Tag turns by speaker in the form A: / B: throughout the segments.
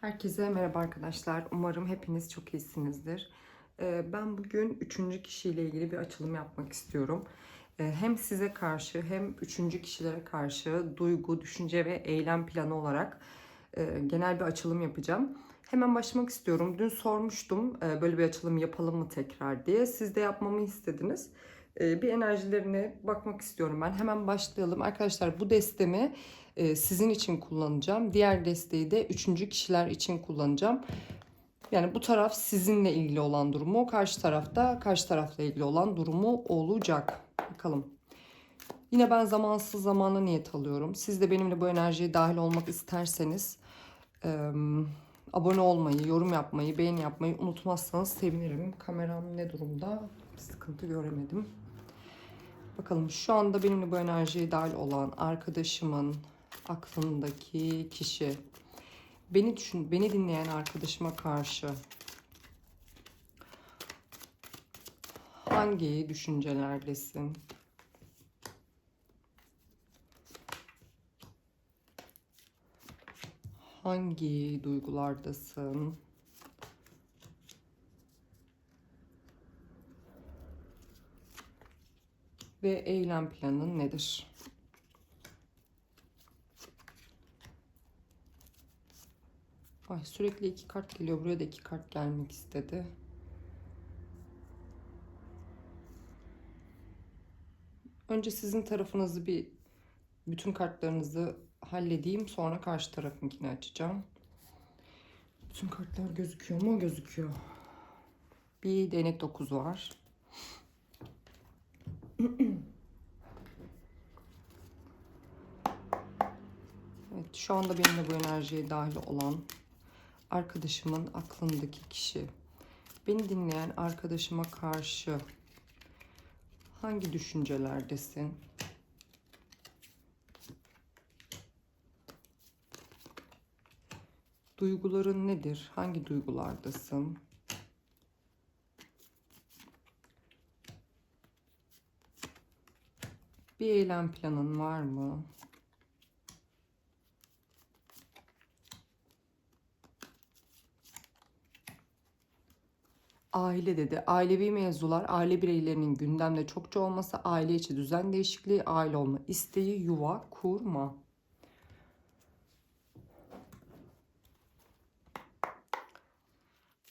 A: Herkese merhaba arkadaşlar. Umarım hepiniz çok iyisinizdir. Ee, Ben bugün üçüncü kişiyle ilgili bir açılım yapmak istiyorum. Ee, Hem size karşı hem üçüncü kişilere karşı duygu, düşünce ve eylem planı olarak e, genel bir açılım yapacağım. Hemen başlamak istiyorum. Dün sormuştum e, böyle bir açılım yapalım mı tekrar diye. Siz de yapmamı istediniz. E, Bir enerjilerine bakmak istiyorum ben. Hemen başlayalım. Arkadaşlar bu destemi sizin için kullanacağım. Diğer desteği de üçüncü kişiler için kullanacağım. Yani bu taraf sizinle ilgili olan durumu, karşı tarafta karşı tarafla ilgili olan durumu olacak. Bakalım. Yine ben zamansız zamana niyet alıyorum. Siz de benimle bu enerjiye dahil olmak isterseniz e, abone olmayı, yorum yapmayı, beğeni yapmayı unutmazsanız sevinirim. Kameram ne durumda? Sıkıntı göremedim. Bakalım şu anda benimle bu enerjiye dahil olan arkadaşımın aklındaki kişi beni düşün beni dinleyen arkadaşıma karşı hangi düşüncelerdesin? Hangi duygulardasın? Ve eylem planın nedir? Ay sürekli iki kart geliyor. Buraya da iki kart gelmek istedi. Önce sizin tarafınızı bir bütün kartlarınızı halledeyim. Sonra karşı tarafınkini açacağım. Bütün kartlar gözüküyor mu? Gözüküyor. Bir denek 9 var. Evet, şu anda benimle bu enerjiye dahil olan arkadaşımın aklındaki kişi. Beni dinleyen arkadaşıma karşı hangi düşüncelerdesin? Duyguların nedir? Hangi duygulardasın? Bir eylem planın var mı? Aile dedi. Ailevi mevzular, aile bireylerinin gündemde çokça olması, aile içi düzen değişikliği, aile olma isteği, yuva kurma.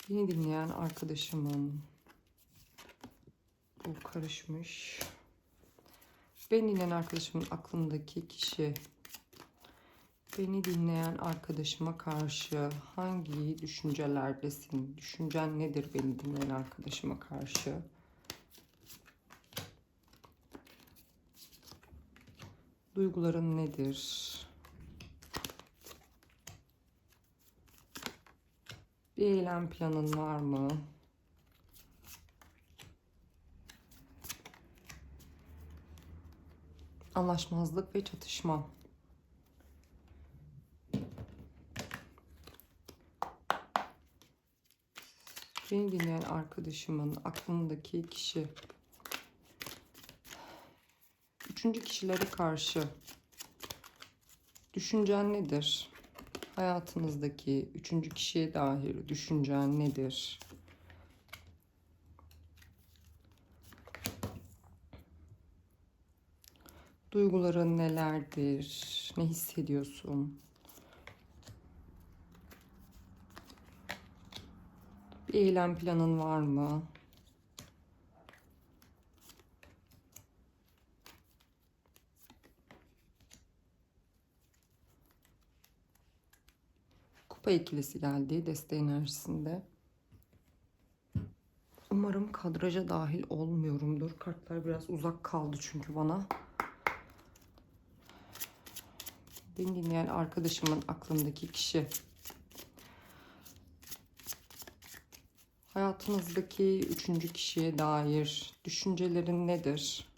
A: Beni dinleyen arkadaşımın bu karışmış. Beni dinleyen arkadaşımın aklındaki kişi Beni dinleyen arkadaşıma karşı hangi düşüncelerdesin? Düşüncen nedir beni dinleyen arkadaşıma karşı? Duyguların nedir? Bir eylem planın var mı? Anlaşmazlık ve çatışma. Beni dinleyen arkadaşımın aklındaki kişi üçüncü kişilere karşı düşüncen nedir? Hayatınızdaki üçüncü kişiye dair düşüncen nedir? Duyguların nelerdir? Ne hissediyorsun? Eylem planın var mı? Kupa ikilisi geldi desteği enerjisinde. Umarım kadraja dahil olmuyorumdur. Kartlar biraz uzak kaldı çünkü bana. Beni dinleyen arkadaşımın aklındaki kişi. Hayatınızdaki üçüncü kişiye dair düşüncelerin nedir?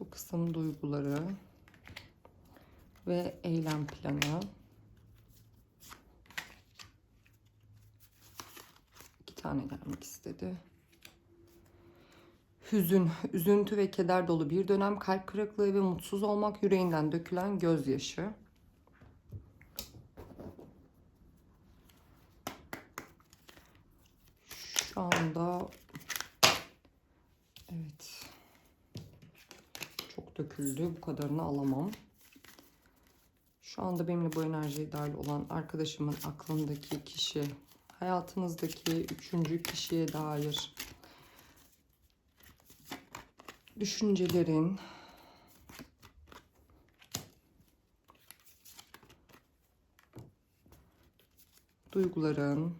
A: Bu kısım duyguları ve eylem planı. tane gelmek istedi. Hüzün, üzüntü ve keder dolu bir dönem, kalp kırıklığı ve mutsuz olmak, yüreğinden dökülen gözyaşı. Şu anda evet çok döküldü. Bu kadarını alamam. Şu anda benimle bu enerjiye dahil olan arkadaşımın aklındaki kişi, hayatınızdaki üçüncü kişiye dair düşüncelerin, duyguların,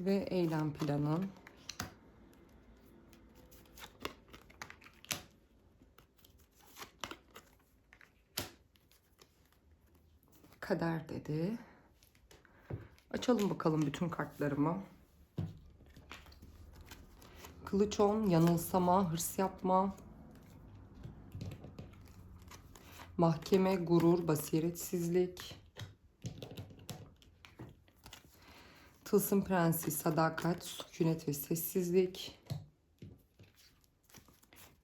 A: ve eylem planın kader dedi. Açalım bakalım bütün kartlarımı. Kılıç on, yanılsama, hırs yapma. Mahkeme, gurur, basiretsizlik. Tılsım prensi, sadakat, sükunet ve sessizlik.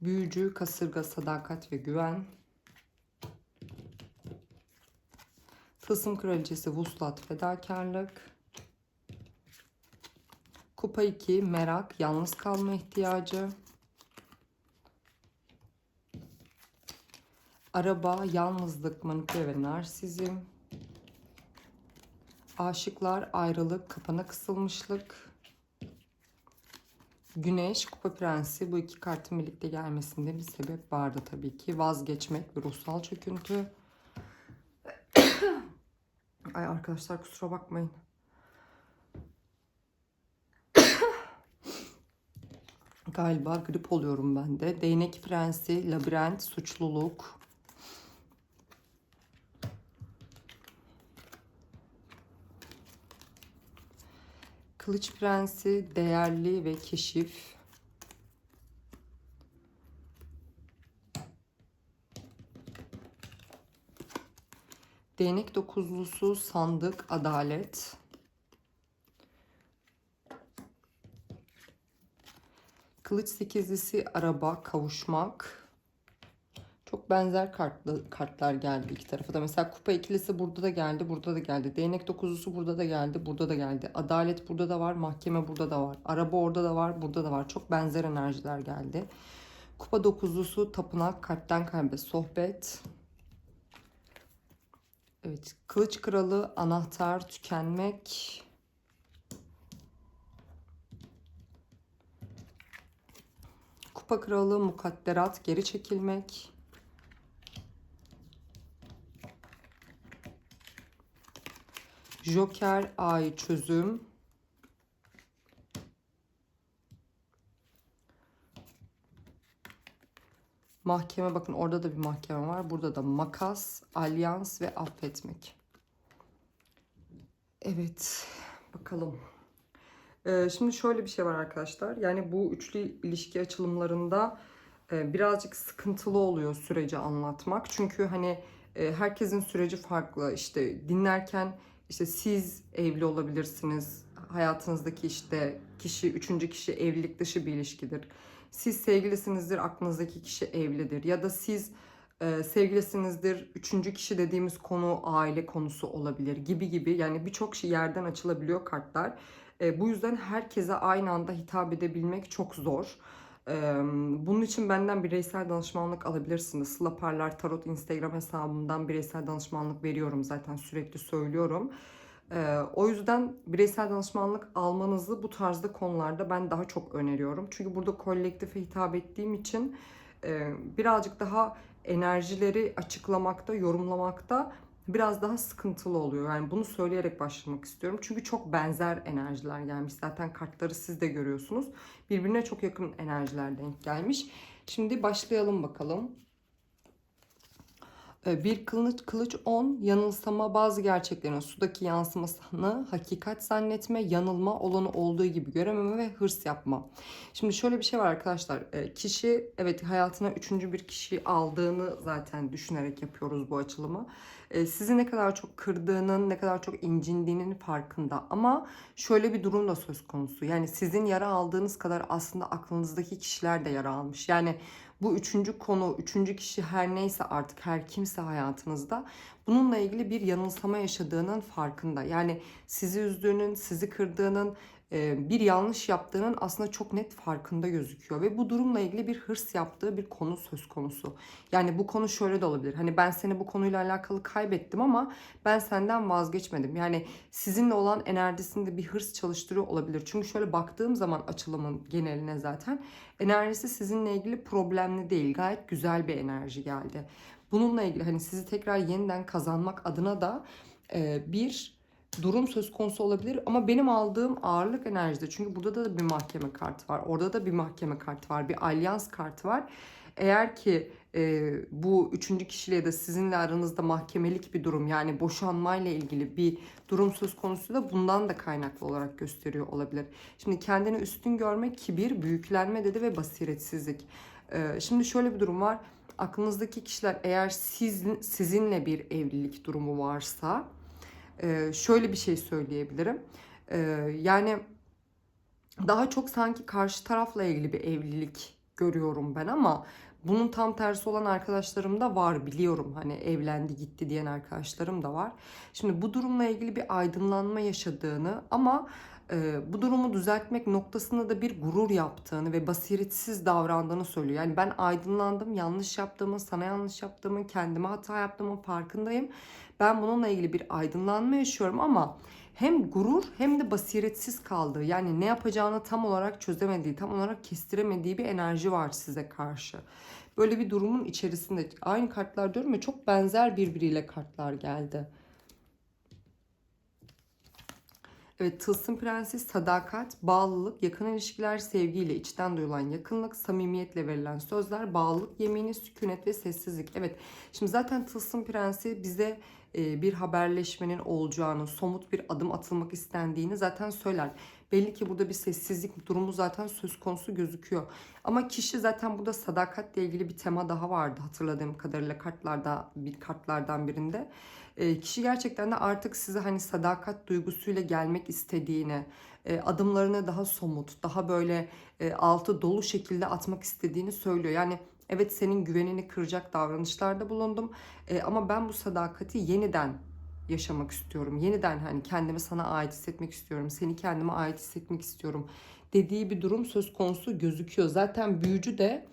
A: Büyücü, kasırga, sadakat ve güven. Tılsım kraliçesi, vuslat, fedakarlık. Kupa 2, merak, yalnız kalma ihtiyacı. Araba, yalnızlık, manipüle ve narsizm. Aşıklar, ayrılık, kapana kısılmışlık. Güneş, Kupa Prensi. Bu iki kartın birlikte gelmesinde bir sebep vardı tabii ki. Vazgeçmek ve ruhsal çöküntü. Ay arkadaşlar kusura bakmayın. Galiba grip oluyorum ben de. Değnek Prensi, Labirent, Suçluluk. Kılıç Prensi, Değerli ve Keşif. Değnek dokuzlusu, Sandık, Adalet. Kılıç sekizlisi, Araba, Kavuşmak. Çok benzer kartlı kartlar geldi iki tarafa da. Mesela kupa ikilisi burada da geldi, burada da geldi. Değnek dokuzlusu burada da geldi, burada da geldi. Adalet burada da var, mahkeme burada da var. Araba orada da var, burada da var. Çok benzer enerjiler geldi. Kupa dokuzlusu, tapınak, kalpten kalbe sohbet. Evet, kılıç kralı, anahtar, tükenmek. Kupa kralı, mukadderat, geri çekilmek. Joker, ay, çözüm. Mahkeme bakın orada da bir mahkeme var. Burada da makas, alyans ve affetmek. Evet bakalım. Ee, şimdi şöyle bir şey var arkadaşlar. Yani bu üçlü ilişki açılımlarında e, birazcık sıkıntılı oluyor süreci anlatmak. Çünkü hani e, herkesin süreci farklı. İşte dinlerken işte siz evli olabilirsiniz. Hayatınızdaki işte kişi, üçüncü kişi evlilik dışı bir ilişkidir. Siz sevgilisinizdir, aklınızdaki kişi evlidir. Ya da siz e, sevgilisinizdir, üçüncü kişi dediğimiz konu aile konusu olabilir gibi gibi. Yani birçok şey yerden açılabiliyor kartlar. E, bu yüzden herkese aynı anda hitap edebilmek çok zor. E, bunun için benden bireysel danışmanlık alabilirsiniz. Sıla Tarot Instagram hesabımdan bireysel danışmanlık veriyorum zaten sürekli söylüyorum. Ee, o yüzden bireysel danışmanlık almanızı bu tarzda konularda ben daha çok öneriyorum. Çünkü burada kolektife hitap ettiğim için e, birazcık daha enerjileri açıklamakta, yorumlamakta biraz daha sıkıntılı oluyor. Yani bunu söyleyerek başlamak istiyorum. Çünkü çok benzer enerjiler gelmiş. Zaten kartları siz de görüyorsunuz. Birbirine çok yakın enerjiler denk gelmiş. Şimdi başlayalım bakalım. Ee, Bir kılıç, kılıç 10, yanılsama bazı gerçeklerin sudaki yansımasını hakikat zannetme, yanılma, olanı olduğu gibi görememe ve hırs yapma. Şimdi şöyle bir şey var arkadaşlar. Ee, Kişi evet hayatına üçüncü bir kişi aldığını zaten düşünerek yapıyoruz bu açılımı. Ee, Sizi ne kadar çok kırdığının, ne kadar çok incindiğinin farkında. Ama şöyle bir durum da söz konusu. Yani sizin yara aldığınız kadar aslında aklınızdaki kişiler de yara almış. Yani bu üçüncü konu, üçüncü kişi her neyse artık her kimse hayatınızda bununla ilgili bir yanılsama yaşadığının farkında. Yani sizi üzdüğünün, sizi kırdığının, bir yanlış yaptığının aslında çok net farkında gözüküyor ve bu durumla ilgili bir hırs yaptığı bir konu söz konusu. Yani bu konu şöyle de olabilir. Hani ben seni bu konuyla alakalı kaybettim ama ben senden vazgeçmedim. Yani sizinle olan enerjisinde bir hırs çalıştırıyor olabilir. Çünkü şöyle baktığım zaman açılımın geneline zaten enerjisi sizinle ilgili problemli değil. Gayet güzel bir enerji geldi. Bununla ilgili hani sizi tekrar yeniden kazanmak adına da e, bir durum söz konusu olabilir ama benim aldığım ağırlık enerjide çünkü burada da bir mahkeme kartı var orada da bir mahkeme kartı var bir alyans kartı var eğer ki e, bu üçüncü kişiyle da sizinle aranızda mahkemelik bir durum yani boşanmayla ilgili bir durum söz konusu da bundan da kaynaklı olarak gösteriyor olabilir. Şimdi kendini üstün görmek kibir, büyüklenme dedi ve basiretsizlik. E, şimdi şöyle bir durum var. Aklınızdaki kişiler eğer siz, sizinle bir evlilik durumu varsa e, şöyle bir şey söyleyebilirim. E, yani daha çok sanki karşı tarafla ilgili bir evlilik görüyorum ben ama bunun tam tersi olan arkadaşlarım da var biliyorum. Hani evlendi gitti diyen arkadaşlarım da var. Şimdi bu durumla ilgili bir aydınlanma yaşadığını ama e, bu durumu düzeltmek noktasında da bir gurur yaptığını ve basiretsiz davrandığını söylüyor. Yani ben aydınlandım, yanlış yaptığımın, sana yanlış yaptığımın, kendime hata yaptığımın farkındayım. Ben bununla ilgili bir aydınlanma yaşıyorum ama hem gurur hem de basiretsiz kaldığı yani ne yapacağını tam olarak çözemediği, tam olarak kestiremediği bir enerji var size karşı. Böyle bir durumun içerisinde aynı kartlar diyorum ya çok benzer birbiriyle kartlar geldi. Evet, Tılsım Prensi sadakat, bağlılık, yakın ilişkiler, sevgiyle içten duyulan yakınlık, samimiyetle verilen sözler, bağlılık, yemini, sükunet ve sessizlik. Evet, şimdi zaten Tılsım Prensi bize e, bir haberleşmenin olacağını, somut bir adım atılmak istendiğini zaten söyler. Belli ki burada bir sessizlik durumu zaten söz konusu gözüküyor. Ama kişi zaten burada sadakatle ilgili bir tema daha vardı hatırladığım kadarıyla kartlarda bir kartlardan birinde. E, kişi gerçekten de artık size hani sadakat duygusuyla gelmek istediğini, e, adımlarını daha somut, daha böyle e, altı dolu şekilde atmak istediğini söylüyor. Yani evet senin güvenini kıracak davranışlarda bulundum e, ama ben bu sadakati yeniden yaşamak istiyorum. Yeniden hani kendimi sana ait hissetmek istiyorum. Seni kendime ait hissetmek istiyorum dediği bir durum söz konusu gözüküyor. Zaten büyücü de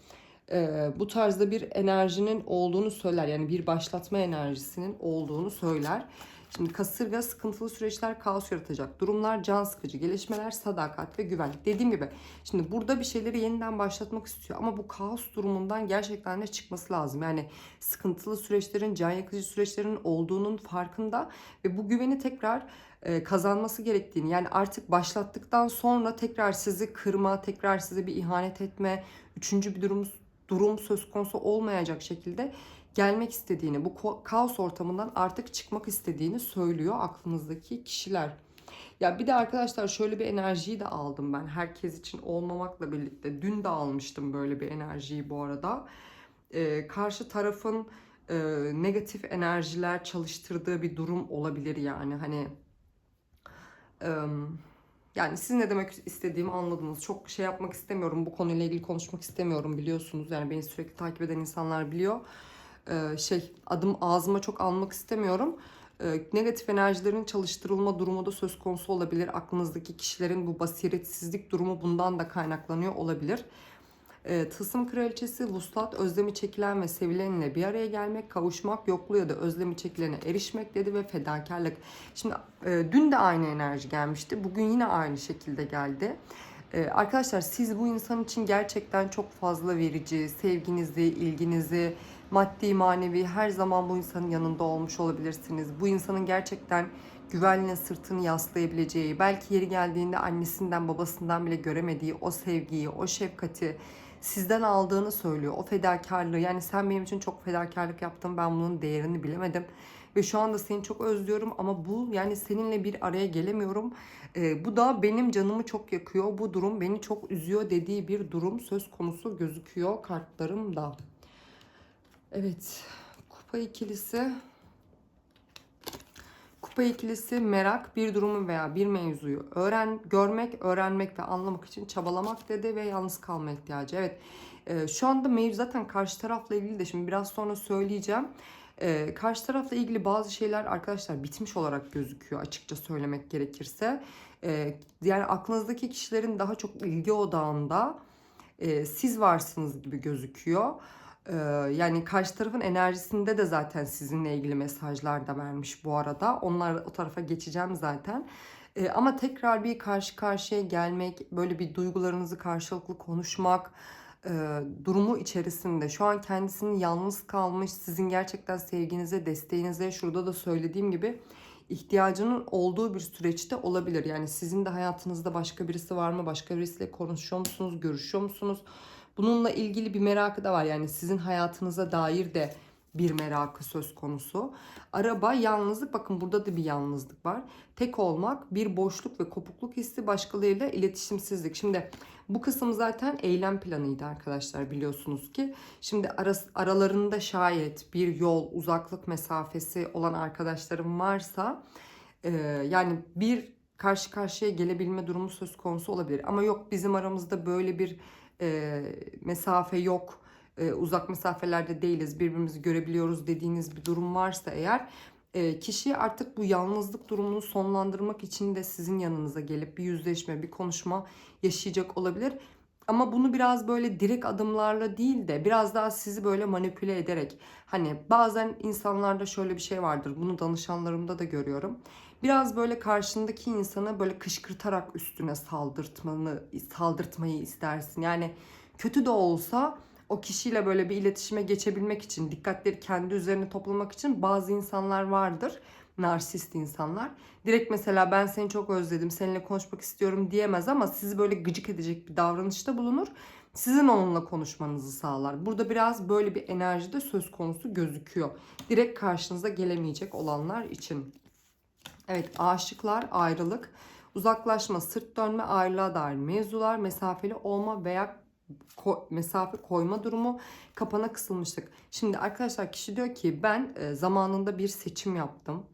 A: e, bu tarzda bir enerjinin olduğunu söyler. Yani bir başlatma enerjisinin olduğunu söyler. Şimdi kasırga sıkıntılı süreçler kaos yaratacak. Durumlar can sıkıcı. Gelişmeler sadakat ve güven. Dediğim gibi şimdi burada bir şeyleri yeniden başlatmak istiyor. Ama bu kaos durumundan gerçekten de çıkması lazım. Yani sıkıntılı süreçlerin, can yakıcı süreçlerin olduğunun farkında. Ve bu güveni tekrar e, kazanması gerektiğini yani artık başlattıktan sonra tekrar sizi kırma, tekrar size bir ihanet etme, üçüncü bir durum durum söz konusu olmayacak şekilde gelmek istediğini, bu kaos ortamından artık çıkmak istediğini söylüyor aklınızdaki kişiler. Ya bir de arkadaşlar şöyle bir enerjiyi de aldım ben herkes için olmamakla birlikte. Dün de almıştım böyle bir enerjiyi bu arada. Ee, karşı tarafın e, negatif enerjiler çalıştırdığı bir durum olabilir yani hani... E, yani siz ne demek istediğimi anladınız. Çok şey yapmak istemiyorum. Bu konuyla ilgili konuşmak istemiyorum biliyorsunuz. Yani beni sürekli takip eden insanlar biliyor. Ee, şey adım ağzıma çok almak istemiyorum. Ee, negatif enerjilerin çalıştırılma durumu da söz konusu olabilir. Aklınızdaki kişilerin bu basiretsizlik durumu bundan da kaynaklanıyor olabilir. E, Tılsım Kraliçesi vuslat, özlemi çekilen ve sevilenle bir araya gelmek, kavuşmak, yokluğu ya da özlemi çekilene erişmek dedi ve fedakarlık. Şimdi e, dün de aynı enerji gelmişti. Bugün yine aynı şekilde geldi. E, arkadaşlar siz bu insan için gerçekten çok fazla verici, sevginizi, ilginizi, maddi manevi her zaman bu insanın yanında olmuş olabilirsiniz. Bu insanın gerçekten güvenle sırtını yaslayabileceği, belki yeri geldiğinde annesinden babasından bile göremediği o sevgiyi, o şefkati, sizden aldığını söylüyor. O fedakarlığı yani sen benim için çok fedakarlık yaptın ben bunun değerini bilemedim. Ve şu anda seni çok özlüyorum ama bu yani seninle bir araya gelemiyorum. Ee, bu da benim canımı çok yakıyor. Bu durum beni çok üzüyor dediği bir durum söz konusu gözüküyor kartlarımda. Evet. Kupa ikilisi. Kupa ikilisi merak, bir durumu veya bir mevzuyu öğren, görmek, öğrenmek ve anlamak için çabalamak dedi ve yalnız kalma ihtiyacı. Evet. e, şu anda mevzu zaten karşı tarafla ilgili de şimdi biraz sonra söyleyeceğim. E, karşı tarafla ilgili bazı şeyler arkadaşlar bitmiş olarak gözüküyor açıkça söylemek gerekirse. E, yani aklınızdaki kişilerin daha çok ilgi odağında e, siz varsınız gibi gözüküyor. Ee, yani karşı tarafın enerjisinde de zaten sizinle ilgili mesajlar da vermiş bu arada. Onlar o tarafa geçeceğim zaten. Ee, ama tekrar bir karşı karşıya gelmek, böyle bir duygularınızı karşılıklı konuşmak e, durumu içerisinde şu an kendisinin yalnız kalmış, sizin gerçekten sevginize, desteğinize şurada da söylediğim gibi ihtiyacının olduğu bir süreçte olabilir. Yani sizin de hayatınızda başka birisi var mı? Başka birisiyle konuşuyor musunuz? Görüşüyor musunuz? Bununla ilgili bir merakı da var. Yani sizin hayatınıza dair de bir merakı söz konusu. Araba, yalnızlık. Bakın burada da bir yalnızlık var. Tek olmak, bir boşluk ve kopukluk hissi, başkalarıyla iletişimsizlik. Şimdi bu kısım zaten eylem planıydı arkadaşlar biliyorsunuz ki. Şimdi aralarında şayet bir yol, uzaklık mesafesi olan arkadaşlarım varsa e, yani bir karşı karşıya gelebilme durumu söz konusu olabilir. Ama yok bizim aramızda böyle bir e, mesafe yok, e, uzak mesafelerde değiliz, birbirimizi görebiliyoruz dediğiniz bir durum varsa eğer e, kişi artık bu yalnızlık durumunu sonlandırmak için de sizin yanınıza gelip bir yüzleşme, bir konuşma yaşayacak olabilir. Ama bunu biraz böyle direkt adımlarla değil de biraz daha sizi böyle manipüle ederek hani bazen insanlarda şöyle bir şey vardır. Bunu danışanlarımda da görüyorum. Biraz böyle karşındaki insana böyle kışkırtarak üstüne saldırtmanı saldırtmayı istersin. Yani kötü de olsa o kişiyle böyle bir iletişime geçebilmek için, dikkatleri kendi üzerine toplamak için bazı insanlar vardır. Narsist insanlar. Direkt mesela ben seni çok özledim, seninle konuşmak istiyorum diyemez ama sizi böyle gıcık edecek bir davranışta bulunur. Sizin onunla konuşmanızı sağlar. Burada biraz böyle bir enerji de söz konusu gözüküyor. Direkt karşınıza gelemeyecek olanlar için. Evet aşıklar, ayrılık, uzaklaşma, sırt dönme, ayrılığa dair mevzular, mesafeli olma veya ko- mesafe koyma durumu, kapana kısılmışlık. Şimdi arkadaşlar kişi diyor ki ben e, zamanında bir seçim yaptım.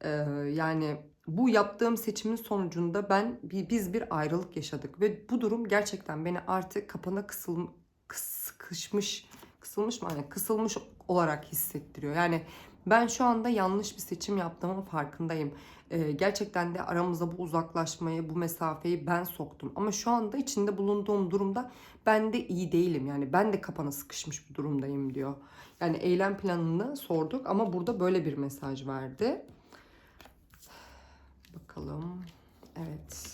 A: E, yani bu yaptığım seçimin sonucunda ben bi- biz bir ayrılık yaşadık ve bu durum gerçekten beni artık kapana kısıl sıkışmış kısılmış mı hani kısılmış olarak hissettiriyor. Yani ben şu anda yanlış bir seçim yaptığımın farkındayım. Ee, gerçekten de aramıza bu uzaklaşmayı, bu mesafeyi ben soktum. Ama şu anda içinde bulunduğum durumda ben de iyi değilim. Yani ben de kapana sıkışmış bir durumdayım diyor. Yani eylem planını sorduk ama burada böyle bir mesaj verdi. Bakalım. Evet.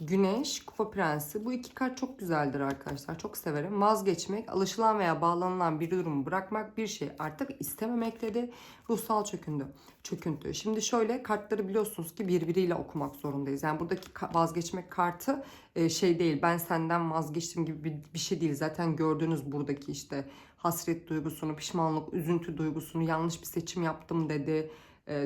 A: Güneş, Kupa Prensi. Bu iki kart çok güzeldir arkadaşlar. Çok severim. Vazgeçmek, alışılan veya bağlanılan bir durumu bırakmak, bir şey artık istememek dedi. Ruhsal çöküntü. çöküntü. Şimdi şöyle kartları biliyorsunuz ki birbiriyle okumak zorundayız. Yani buradaki vazgeçmek kartı e, şey değil. Ben senden vazgeçtim gibi bir, şey değil. Zaten gördüğünüz buradaki işte hasret duygusunu, pişmanlık, üzüntü duygusunu, yanlış bir seçim yaptım dedi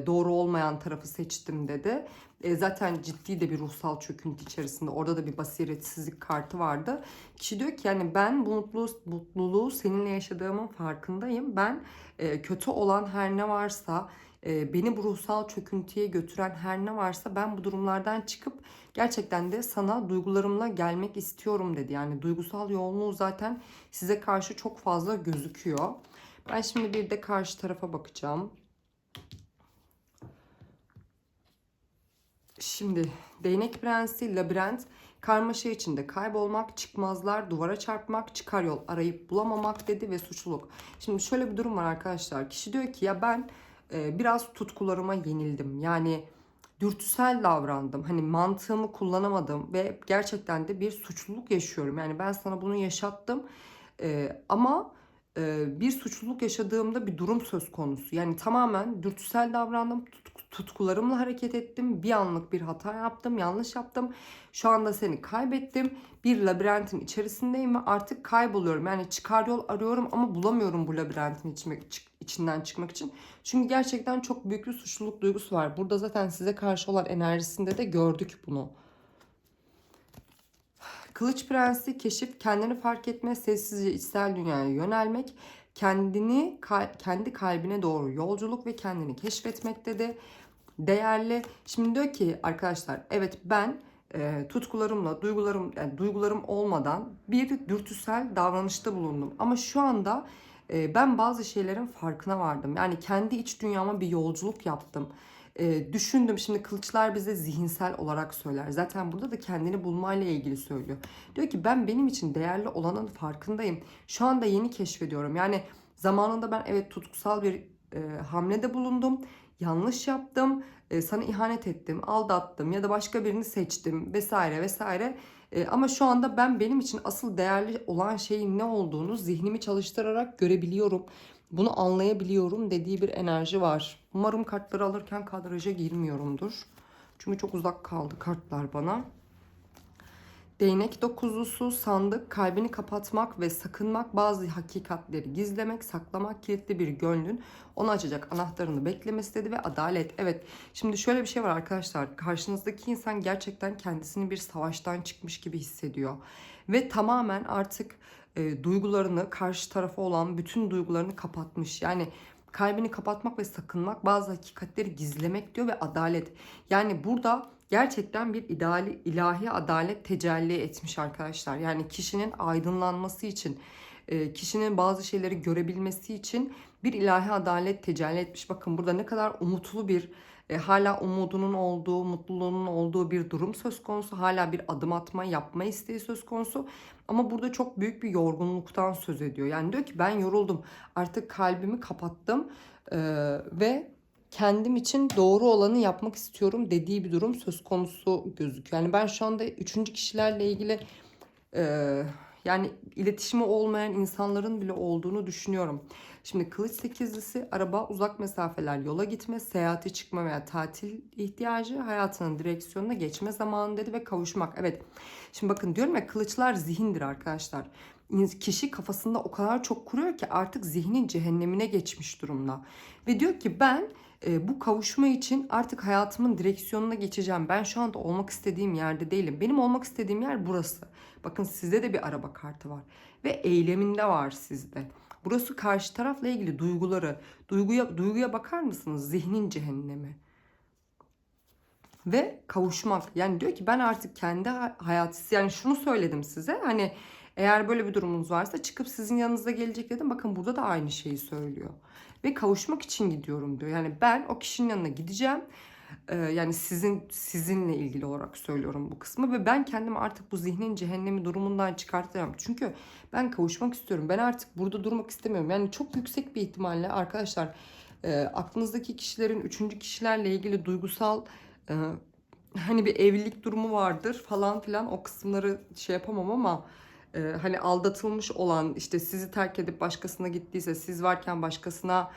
A: doğru olmayan tarafı seçtim dedi. E, zaten ciddi de bir ruhsal çöküntü içerisinde. Orada da bir basiretsizlik kartı vardı. Kişi diyor ki yani ben mutluluğu, mutluluğu seninle yaşadığımın farkındayım. Ben e, kötü olan her ne varsa e, beni bu ruhsal çöküntüye götüren her ne varsa ben bu durumlardan çıkıp gerçekten de sana duygularımla gelmek istiyorum dedi. Yani duygusal yoğunluğu zaten size karşı çok fazla gözüküyor. Ben şimdi bir de karşı tarafa bakacağım. Şimdi değnek prensi, labirent, karmaşa içinde kaybolmak, çıkmazlar, duvara çarpmak, çıkar yol arayıp bulamamak dedi ve suçluluk. Şimdi şöyle bir durum var arkadaşlar. Kişi diyor ki ya ben e, biraz tutkularıma yenildim. Yani dürtüsel davrandım. Hani mantığımı kullanamadım ve gerçekten de bir suçluluk yaşıyorum. Yani ben sana bunu yaşattım. E, ama e, bir suçluluk yaşadığımda bir durum söz konusu. Yani tamamen dürtüsel davrandım, tutku, tutkularımla hareket ettim. Bir anlık bir hata yaptım, yanlış yaptım. Şu anda seni kaybettim. Bir labirentin içerisindeyim ve artık kayboluyorum. Yani çıkar yol arıyorum ama bulamıyorum bu labirentin içmek, içinden çıkmak için. Çünkü gerçekten çok büyük bir suçluluk duygusu var. Burada zaten size karşı olan enerjisinde de gördük bunu. Kılıç Prensi keşif, kendini fark etme, sessizce içsel dünyaya yönelmek, kendini kendi kalbine doğru yolculuk ve kendini keşfetmekte de değerli. Şimdi diyor ki arkadaşlar evet ben e, tutkularımla duygularım yani duygularım olmadan bir dürtüsel davranışta bulundum. Ama şu anda e, ben bazı şeylerin farkına vardım. Yani kendi iç dünyama bir yolculuk yaptım. E, düşündüm. Şimdi kılıçlar bize zihinsel olarak söyler. Zaten burada da kendini bulmayla ilgili söylüyor. Diyor ki ben benim için değerli olanın farkındayım. Şu anda yeni keşfediyorum. Yani zamanında ben evet tutkusal bir e, hamlede bulundum. Yanlış yaptım. e, sana ihanet ettim, aldattım ya da başka birini seçtim vesaire vesaire. E, ama şu anda ben benim için asıl değerli olan şeyin ne olduğunu zihnimi çalıştırarak görebiliyorum. Bunu anlayabiliyorum dediği bir enerji var. Umarım kartları alırken kadraja girmiyorumdur. Çünkü çok uzak kaldı kartlar bana. Değnek dokuzlusu sandık, kalbini kapatmak ve sakınmak, bazı hakikatleri gizlemek, saklamak, kilitli bir gönlün onu açacak anahtarını beklemesi dedi ve adalet. Evet, şimdi şöyle bir şey var arkadaşlar. Karşınızdaki insan gerçekten kendisini bir savaştan çıkmış gibi hissediyor. Ve tamamen artık e, duygularını, karşı tarafa olan bütün duygularını kapatmış. Yani kalbini kapatmak ve sakınmak, bazı hakikatleri gizlemek diyor ve adalet. Yani burada gerçekten bir ideali, ilahi adalet tecelli etmiş arkadaşlar. Yani kişinin aydınlanması için, e, kişinin bazı şeyleri görebilmesi için bir ilahi adalet tecelli etmiş. Bakın burada ne kadar umutlu bir, e, hala umudunun olduğu, mutluluğunun olduğu bir durum söz konusu. Hala bir adım atma, yapma isteği söz konusu. Ama burada çok büyük bir yorgunluktan söz ediyor. Yani diyor ki ben yoruldum. Artık kalbimi kapattım e, ve kendim için doğru olanı yapmak istiyorum dediği bir durum söz konusu gözüküyor. Yani ben şu anda üçüncü kişilerle ilgili e, yani iletişimi olmayan insanların bile olduğunu düşünüyorum. Şimdi kılıç sekizlisi araba, uzak mesafeler, yola gitme, seyahate çıkma veya tatil ihtiyacı, hayatının direksiyonuna geçme zamanı dedi ve kavuşmak. Evet. Şimdi bakın diyorum ya kılıçlar zihindir arkadaşlar. Kişi kafasında o kadar çok kuruyor ki artık zihnin cehennemine geçmiş durumda. Ve diyor ki ben e, bu kavuşma için artık hayatımın direksiyonuna geçeceğim. Ben şu anda olmak istediğim yerde değilim. Benim olmak istediğim yer burası. Bakın sizde de bir araba kartı var. Ve eyleminde var sizde. Burası karşı tarafla ilgili duyguları. Duyguya, duyguya bakar mısınız? Zihnin cehennemi. Ve kavuşmak. Yani diyor ki ben artık kendi hayatı yani şunu söyledim size. Hani eğer böyle bir durumunuz varsa çıkıp sizin yanınıza gelecek dedim. Bakın burada da aynı şeyi söylüyor. Ve kavuşmak için gidiyorum diyor. Yani ben o kişinin yanına gideceğim. Ee, yani sizin sizinle ilgili olarak söylüyorum bu kısmı ve ben kendimi artık bu zihnin cehennemi durumundan çıkartacağım. Çünkü ben kavuşmak istiyorum. Ben artık burada durmak istemiyorum. Yani çok yüksek bir ihtimalle arkadaşlar e, aklınızdaki kişilerin üçüncü kişilerle ilgili duygusal e, hani bir evlilik durumu vardır falan filan o kısımları şey yapamam ama e, hani aldatılmış olan işte sizi terk edip başkasına gittiyse siz varken başkasına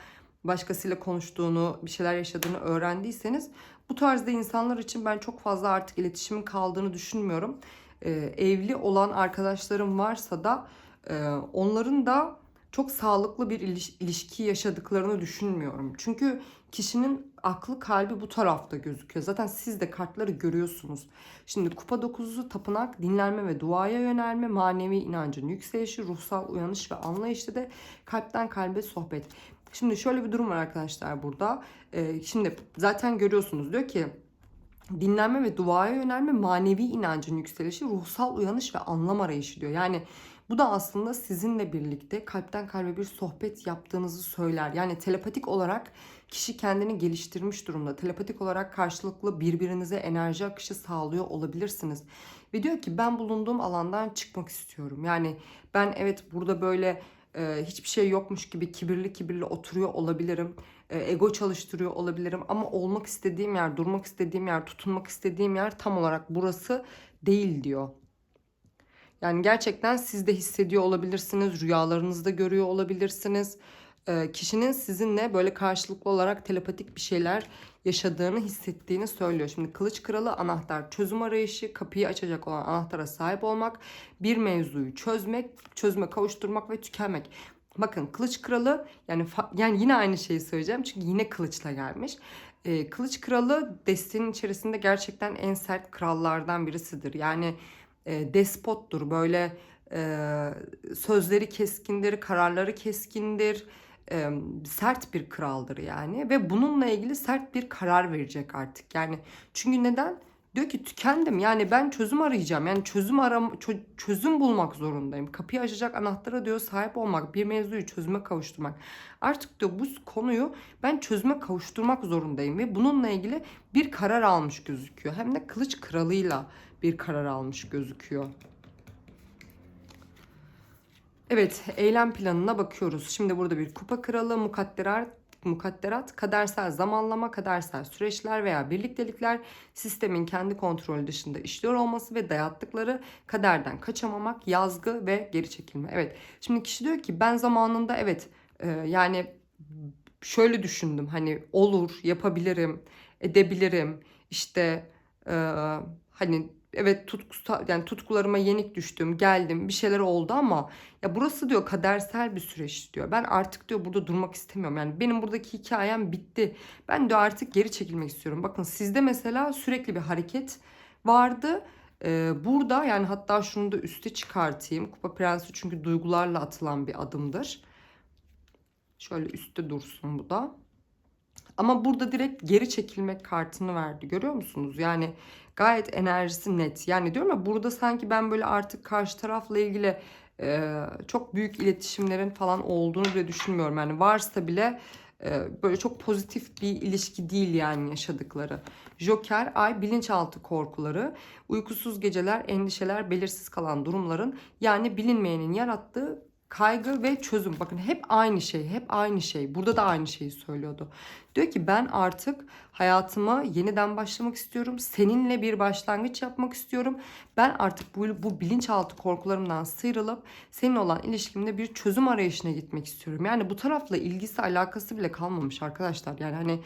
A: başkasıyla konuştuğunu bir şeyler yaşadığını öğrendiyseniz bu tarzda insanlar için ben çok fazla artık iletişimin kaldığını düşünmüyorum. E, evli olan arkadaşlarım varsa da e, onların da çok sağlıklı bir ilişki yaşadıklarını düşünmüyorum. Çünkü kişinin aklı kalbi bu tarafta gözüküyor. Zaten siz de kartları görüyorsunuz. Şimdi kupa 9'u tapınak, dinlenme ve duaya yönelme, manevi inancın yükselişi, ruhsal uyanış ve anlayışta da kalpten kalbe sohbet. Şimdi şöyle bir durum var arkadaşlar burada. Ee, şimdi zaten görüyorsunuz diyor ki dinlenme ve duaya yönelme, manevi inancın yükselişi, ruhsal uyanış ve anlam arayışı diyor. Yani bu da aslında sizinle birlikte kalpten kalbe bir sohbet yaptığınızı söyler. Yani telepatik olarak kişi kendini geliştirmiş durumda. Telepatik olarak karşılıklı birbirinize enerji akışı sağlıyor olabilirsiniz. Ve diyor ki ben bulunduğum alandan çıkmak istiyorum. Yani ben evet burada böyle e, hiçbir şey yokmuş gibi kibirli kibirli oturuyor olabilirim. E, ego çalıştırıyor olabilirim ama olmak istediğim yer, durmak istediğim yer, tutunmak istediğim yer tam olarak burası değil diyor. Yani gerçekten siz de hissediyor olabilirsiniz, rüyalarınızda görüyor olabilirsiniz. Ee, kişinin sizinle böyle karşılıklı olarak telepatik bir şeyler yaşadığını hissettiğini söylüyor. Şimdi kılıç kralı anahtar çözüm arayışı, kapıyı açacak olan anahtara sahip olmak, bir mevzuyu çözmek, çözüme kavuşturmak ve tükenmek. Bakın kılıç kralı yani yani yine aynı şeyi söyleyeceğim çünkü yine kılıçla gelmiş. Ee, kılıç kralı destenin içerisinde gerçekten en sert krallardan birisidir. Yani e, despottur böyle e, sözleri keskindir, kararları keskindir e, sert bir kraldır yani ve bununla ilgili sert bir karar verecek artık. Yani çünkü neden? Diyor ki tükendim. Yani ben çözüm arayacağım. Yani çözüm aram çö- çözüm bulmak zorundayım. Kapıyı açacak anahtara diyor sahip olmak, bir mevzuyu çözüme kavuşturmak. Artık diyor bu konuyu ben çözüme kavuşturmak zorundayım ve bununla ilgili bir karar almış gözüküyor. Hem de kılıç kralıyla bir karar almış gözüküyor. Evet, eylem planına bakıyoruz. Şimdi burada bir kupa kralı, mukadderat, mukadderat, kadersel zamanlama, kadersel süreçler veya birliktelikler, sistemin kendi kontrolü dışında işliyor olması ve dayattıkları kaderden kaçamamak, yazgı ve geri çekilme. Evet, şimdi kişi diyor ki ben zamanında evet e, yani şöyle düşündüm hani olur, yapabilirim, edebilirim, işte e, hani evet tutku yani tutkularıma yenik düştüm, geldim, bir şeyler oldu ama ya burası diyor kadersel bir süreç diyor. Ben artık diyor burada durmak istemiyorum. Yani benim buradaki hikayem bitti. Ben diyor artık geri çekilmek istiyorum. Bakın sizde mesela sürekli bir hareket vardı. Ee, burada yani hatta şunu da üste çıkartayım. Kupa Prensi çünkü duygularla atılan bir adımdır. Şöyle üstte dursun bu da. Ama burada direkt geri çekilmek kartını verdi. Görüyor musunuz? Yani gayet enerjisi net. Yani diyorum ya burada sanki ben böyle artık karşı tarafla ilgili e, çok büyük iletişimlerin falan olduğunu bile düşünmüyorum. Yani varsa bile e, böyle çok pozitif bir ilişki değil yani yaşadıkları. Joker, ay bilinçaltı korkuları, uykusuz geceler, endişeler, belirsiz kalan durumların yani bilinmeyenin yarattığı kaygı ve çözüm. Bakın hep aynı şey, hep aynı şey. Burada da aynı şeyi söylüyordu. Diyor ki ben artık hayatıma yeniden başlamak istiyorum. Seninle bir başlangıç yapmak istiyorum. Ben artık bu, bu bilinçaltı korkularımdan sıyrılıp seninle olan ilişkimde bir çözüm arayışına gitmek istiyorum. Yani bu tarafla ilgisi alakası bile kalmamış arkadaşlar. Yani hani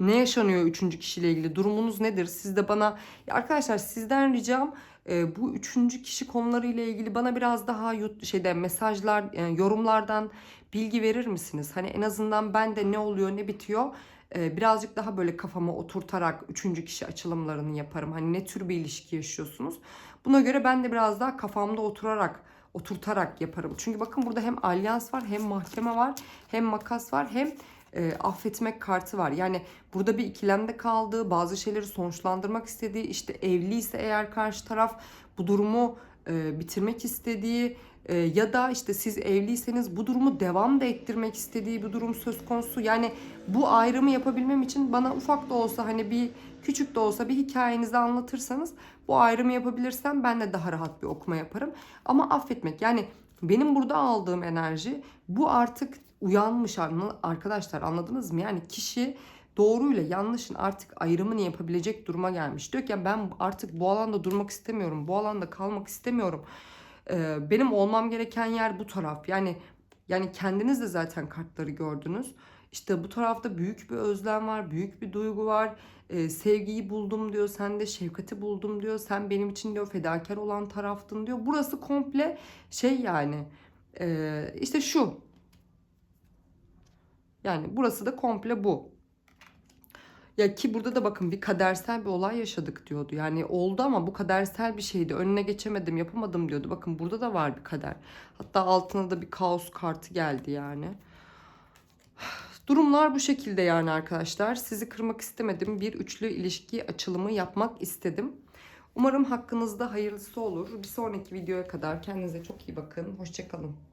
A: ne yaşanıyor üçüncü kişiyle ilgili? Durumunuz nedir? Siz de bana arkadaşlar sizden ricam e, bu üçüncü kişi konularıyla ilgili bana biraz daha yut, şeyde mesajlar, e, yorumlardan bilgi verir misiniz? Hani en azından ben de ne oluyor, ne bitiyor e, birazcık daha böyle kafama oturtarak üçüncü kişi açılımlarını yaparım. Hani ne tür bir ilişki yaşıyorsunuz? Buna göre ben de biraz daha kafamda oturarak oturtarak yaparım. Çünkü bakın burada hem alyans var, hem mahkeme var, hem makas var, hem e, affetmek kartı var. Yani burada bir ikilemde kaldığı, bazı şeyleri sonuçlandırmak istediği, işte evliyse eğer karşı taraf bu durumu e, bitirmek istediği e, ya da işte siz evliyseniz bu durumu devam da ettirmek istediği bir durum söz konusu. Yani bu ayrımı yapabilmem için bana ufak da olsa hani bir küçük de olsa bir hikayenizi anlatırsanız bu ayrımı yapabilirsem ben de daha rahat bir okuma yaparım. Ama affetmek yani benim burada aldığım enerji bu artık uyanmış arkadaşlar anladınız mı? Yani kişi doğruyla yanlışın artık ayrımını yapabilecek duruma gelmiş. Diyor ki ben artık bu alanda durmak istemiyorum. Bu alanda kalmak istemiyorum. Ee, benim olmam gereken yer bu taraf. Yani yani kendiniz de zaten kartları gördünüz. İşte bu tarafta büyük bir özlem var, büyük bir duygu var. Ee, sevgiyi buldum diyor, sen de şefkati buldum diyor. Sen benim için diyor fedakar olan taraftın diyor. Burası komple şey yani e, işte şu yani burası da komple bu. Ya ki burada da bakın bir kadersel bir olay yaşadık diyordu. Yani oldu ama bu kadersel bir şeydi. Önüne geçemedim, yapamadım diyordu. Bakın burada da var bir kader. Hatta altına da bir kaos kartı geldi yani. Durumlar bu şekilde yani arkadaşlar. Sizi kırmak istemedim. Bir üçlü ilişki açılımı yapmak istedim. Umarım hakkınızda hayırlısı olur. Bir sonraki videoya kadar kendinize çok iyi bakın. Hoşçakalın.